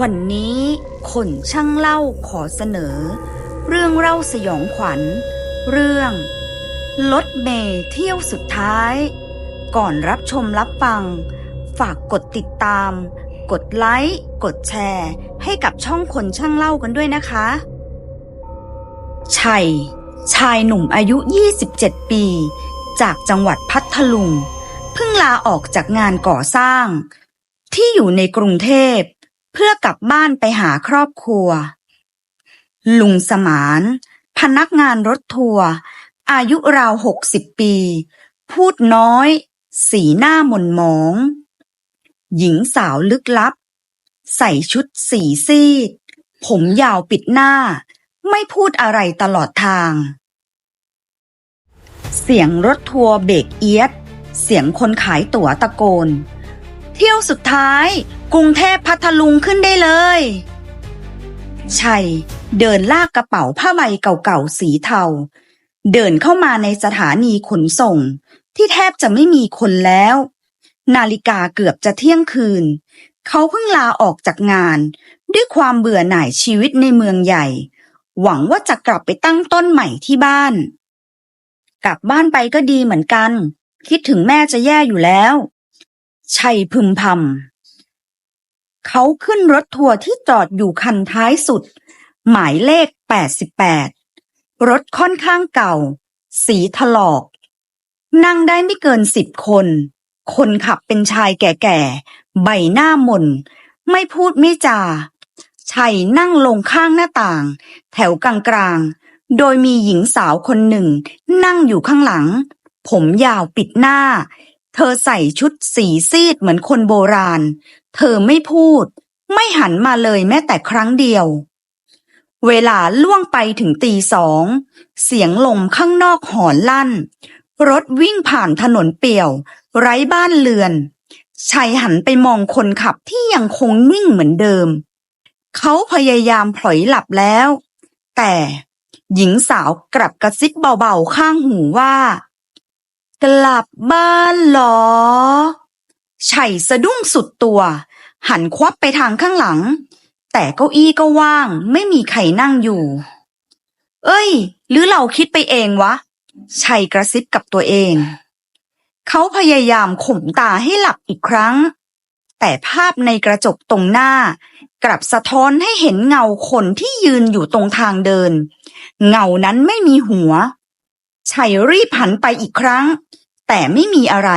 วันนี้คนช่างเล่าขอเสนอ เรื่องเล่าสยองขวัญ เรื่องรถเมย์เที่ยวสุดท้าย ก่อนรับชมรับฟัง ฝากกดติดตาม กดไลค์ กดแชร์ ให้กับช่องคนช่างเล่ากันด้วยนะคะ ชัย ชายหนุ่มอายุ 27 ปี จากจังหวัดพัทลุง เพิ่งลาออกจากงานก่อสร้าง ที่อยู่ในกรุงเทพ เพื่อกลับบ้านไปหาครอบครัว ลุงสมาน พนักงานรถทัวร์อายุราวหกสิบปี พูดน้อย สีหน้าหม่นหมอง หญิงสาวลึกลับ ใส่ชุดสีซีด ผมยาวปิดหน้า ไม่พูดอะไรตลอดทาง เสียงรถทัวร์เบรกเอียด เสียงคนขายตั๋วตะโกน ที่ยวสุดท้าย กรุงเทพพัทลุงขึ้นได้เลยชัยเดินลากกระเป๋าผ้าใบเก่าๆสีเทา เดินเข้ามาในสถานีขนส่ง ที่แทบจะไม่มีคนแล้ว นาฬิกาเกือบจะเที่ยงคืน เขาเพิ่งลาออกจากงาน ด้วยความเบื่อหน่ายชีวิตในเมืองใหญ่ หวังว่าจะกลับไปตั้งต้นใหม่ที่บ้าน กลับบ้านไปก็ดีเหมือนกัน คิดถึงแม่จะแย่อยู่แล้ว ชัยพึมพำเขาขึ้นรถทัวร์ที่จอดอยู่คันท้ายสุด หมายเลข 88 รถค่อนข้างเก่า สีถลอก นั่งได้ไม่เกินสิบคน คนขับเป็นชายแก่ๆ ใบหน้าหม่น ไม่พูดไม่จา ชัยนั่งลงข้างหน้าต่าง แถวกลางๆ โดยมีหญิงสาวคนหนึ่ง นั่งอยู่ข้างหลัง ผมยาวปิดหน้า เธอใส่ชุดสีซีดเหมือนคนโบราณ เธอไม่พูด ไม่หันมาเลยแม้แต่ครั้งเดียว เวลาล่วงไปถึงตีสอง เสียงลมข้างนอกหอนลั่น รถวิ่งผ่านถนนเปี่ยว ไร้บ้านเรือนชัยหันไปมองคนขับที่ยังคงนิ่งเหมือนเดิม เขาพยายามพลอยหลับแล้ว แต่หญิงสาวกลับกระซิบเบาๆข้างหูว่า กลับบ้านเหรอชัยสะดุ้งสุดตัว หันควับไปทางข้างหลัง แต่เก้าอี้ก็ว่างไม่มีใครนั่งอยู่ เอ้ย หรือเราคิดไปเองวะชัยกระซิบกับตัวเอง เขาพยายามข่มตาให้หลับอีกครั้ง แต่ภาพในกระจกตรงหน้ากลับสะท้อนให้เห็นเงาคนที่ยืนอยู่ตรงทางเดิน เงานั้นไม่มีหัว ชัยรีบหันไปอีกครั้ง แต่ไม่มีอะไร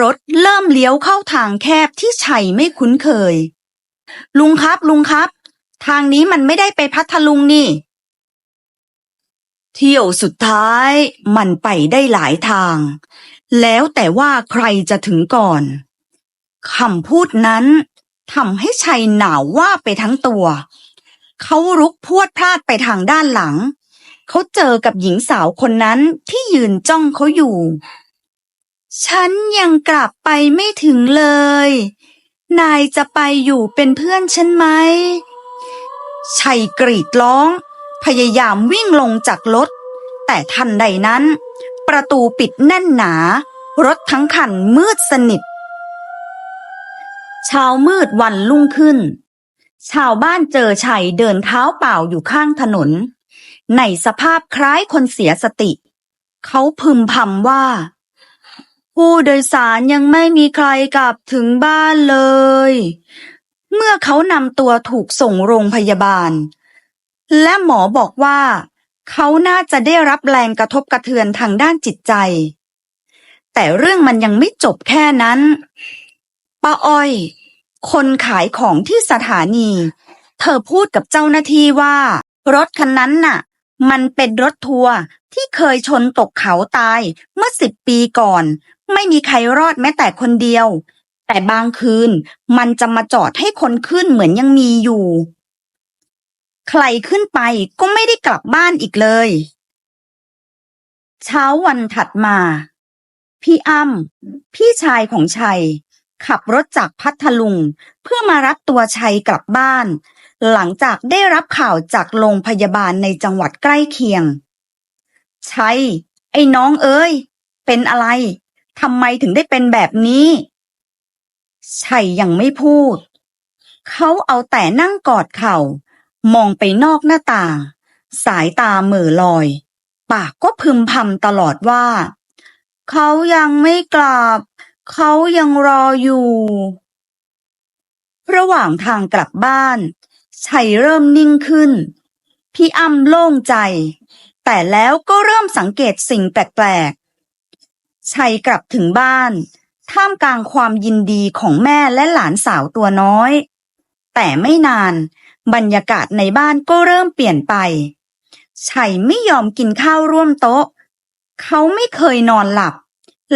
รถเริ่มเลี้ยวเข้าทางแคบที่ชัยไม่คุ้นเคย ลุงครับลุงครับ ทางนี้มันไม่ได้ไปพัทลุงนี่ เที่ยวสุดท้ายมันไปได้หลายทาง แล้วแต่ว่าใครจะถึงก่อนคำพูดนั้นทำให้ชัยหนาวว่าไปทั้งตัว เขารุกพวดพลาดไปทางด้านหลัง เขาเจอกับหญิงสาวคนนั้นที่ยืนจ้องเขาอยู่ ฉันยังกลับไปไม่ถึงเลย นายจะไปอยู่เป็นเพื่อนฉันไหมชัยกรีดร้อง พยายามวิ่งลงจากรถ แต่ทันใดนั้น ประตูปิดแน่นหนา รถทั้งคันมืดสนิท เช้ามืดวันรุ่งขึ้น ชาวบ้านเจอชัยเดินเท้าเปล่าอยู่ข้างถนน ในสภาพคล้ายคนเสียสติ เขาพึมพำว่า ผู้โดยสารยังไม่มีใครกลับถึงบ้านเลย เมื่อเขานำตัวถูกส่งโรงพยาบาล และหมอบอกว่า เขาน่าจะได้รับแรงกระทบกระเทือนทางด้านจิตใจ แต่เรื่องมันยังไม่จบแค่นั้นป้าอ้อย คนขายของที่สถานี เธอพูดกับเจ้าหน้าที่ว่า รถคันนั้นน่ะ มันเป็นรถทัวร์ที่เคยชนตกเขาตายเมื่อสิบปีก่อน ไม่มีใครรอดแม้แต่คนเดียว แต่บางคืนมันจะมาจอดให้คนขึ้นเหมือนยังมีอยู่ ใครขึ้นไปก็ไม่ได้กลับบ้านอีกเลย เช้าวันถัดมา พี่อ้ำพี่ชายของชัย ขับรถจากพัทลุงเพื่อมารับตัวชัยกลับบ้าน หลังจากได้รับข่าวจากโรงพยาบาลในจังหวัดใกล้เคียงชัยไอ้น้องเอ้ย เป็นอะไร ทำไมถึงได้เป็นแบบนี้ชัยยังไม่พูด เขาเอาแต่นั่งกอดเข่า มองไปนอกหน้าต่าง สายตาเหม่อลอย ปากก็พึมพำตลอดว่า เขายังไม่กลับ เขายังรออยู่ ระหว่างทางกลับบ้าน ชัยเริ่มนิ่งขึ้น พี่อ้ำโล่งใจ แต่แล้วก็เริ่มสังเกตสิ่งแปลกๆ ชัยกลับถึงบ้าน ท่ามกลางความยินดีของแม่และหลานสาวตัวน้อย แต่ไม่นานบรรยากาศในบ้านก็เริ่มเปลี่ยนไป ชัยไม่ยอมกินข้าวร่วมโต๊ะ เขาไม่เคยนอนหลับ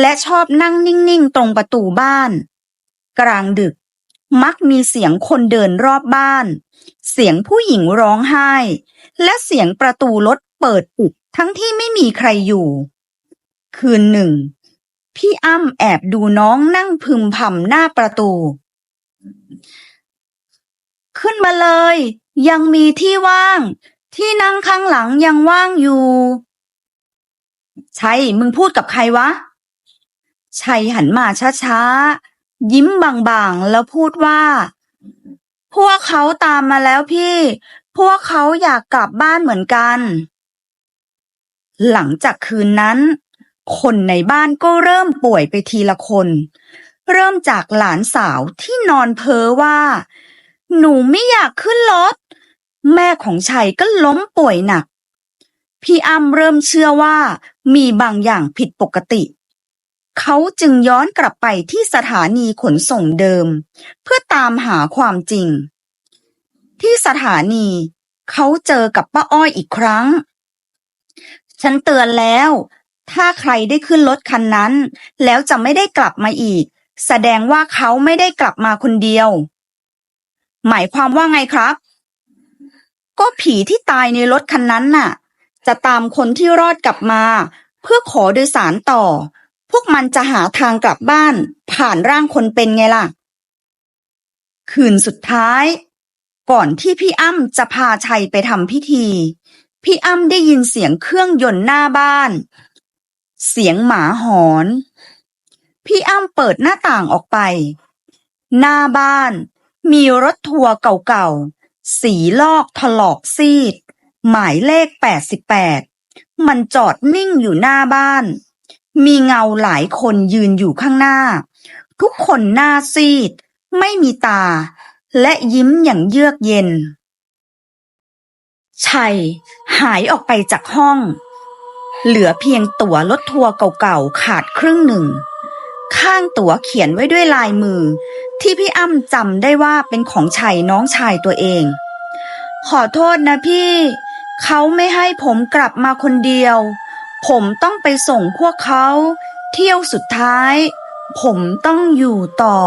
และชอบนั่งนิ่งๆ ตรงประตูบ้าน กลางดึก มักมีเสียงคนเดินรอบบ้าน เสียงผู้หญิงร้องไห้ และเสียงประตูรถเปิดปิดทั้งที่ไม่มีใครอยู่ คืนหนึ่ง พี่อ้ำแอบดูน้องนั่งพึมพำหน้าประตู ขึ้นมาเลย ยังมีที่ว่าง ที่นั่งข้างหลังยังว่างอยู่ชัยมึงพูดกับใครวะชัยหันมาช้าๆ ยิ้มบางๆ แล้วพูดว่า พวกเขาตามมาแล้วพี่ พวกเขาอยากกลับบ้านเหมือนกัน หลังจากคืนนั้น คนในบ้านก็เริ่มป่วยไปทีละคน เริ่มจากหลานสาวที่นอนเพ้อว่า หนูไม่อยากขึ้นรถ แม่ของชัยก็ล้มป่วยหนัก พี่อ้ำเริ่มเชื่อว่ามีบางอย่างผิดปกติ เขาจึงย้อนกลับไปที่สถานีขนส่งเดิม เพื่อตามหาความจริง ที่สถานี เขาเจอกับป้าอ้อยอีกครั้ง ฉันเตือนแล้ว ถ้าใครได้ขึ้นรถคันนั้น แล้วจะไม่ได้กลับมาอีก แสดงว่าเขาไม่ได้กลับมาคนเดียว หมายความว่าไงครับ ก็ผีที่ตายในรถคันนั้นน่ะ จะตามคนที่รอดกลับมา เพื่อขอโดยสารต่อ พวกมันจะหาทางกลับบ้าน ผ่านร่างคนเป็นไงล่ะ คืนสุดท้าย ก่อนที่พี่อ้ำจะพาชัยไปทำพิธี พี่อ้ำได้ยินเสียงเครื่องยนต์หน้าบ้าน เสียงหมาหอน พี่อ้ำเปิดหน้าต่างออกไป หน้าบ้าน มีรถทัวร์เก่าๆ สีลอกถลอกซีด หมายเลข88มันจอดนิ่งอยู่หน้าบ้าน มีเงาหลายคนยืนอยู่ข้างหน้า ทุกคนหน้าซีด ไม่มีตา และยิ้มอย่างเยือกเย็น ชัย หายออกไปจากห้อง เหลือเพียงตั๋วรถทัวร์เก่าๆ ขาดครึ่งหนึ่ง ข้างตั๋วเขียนไว้ด้วยลายมือ ที่พี่อ้ำจำได้ว่าเป็นของชัยน้องชายตัวเอง ขอโทษนะพี่ เขาไม่ให้ผมกลับมาคนเดียว ผมต้องไปส่งพวกเขา เที่ยวสุดท้ายผมต้องอยู่ต่อ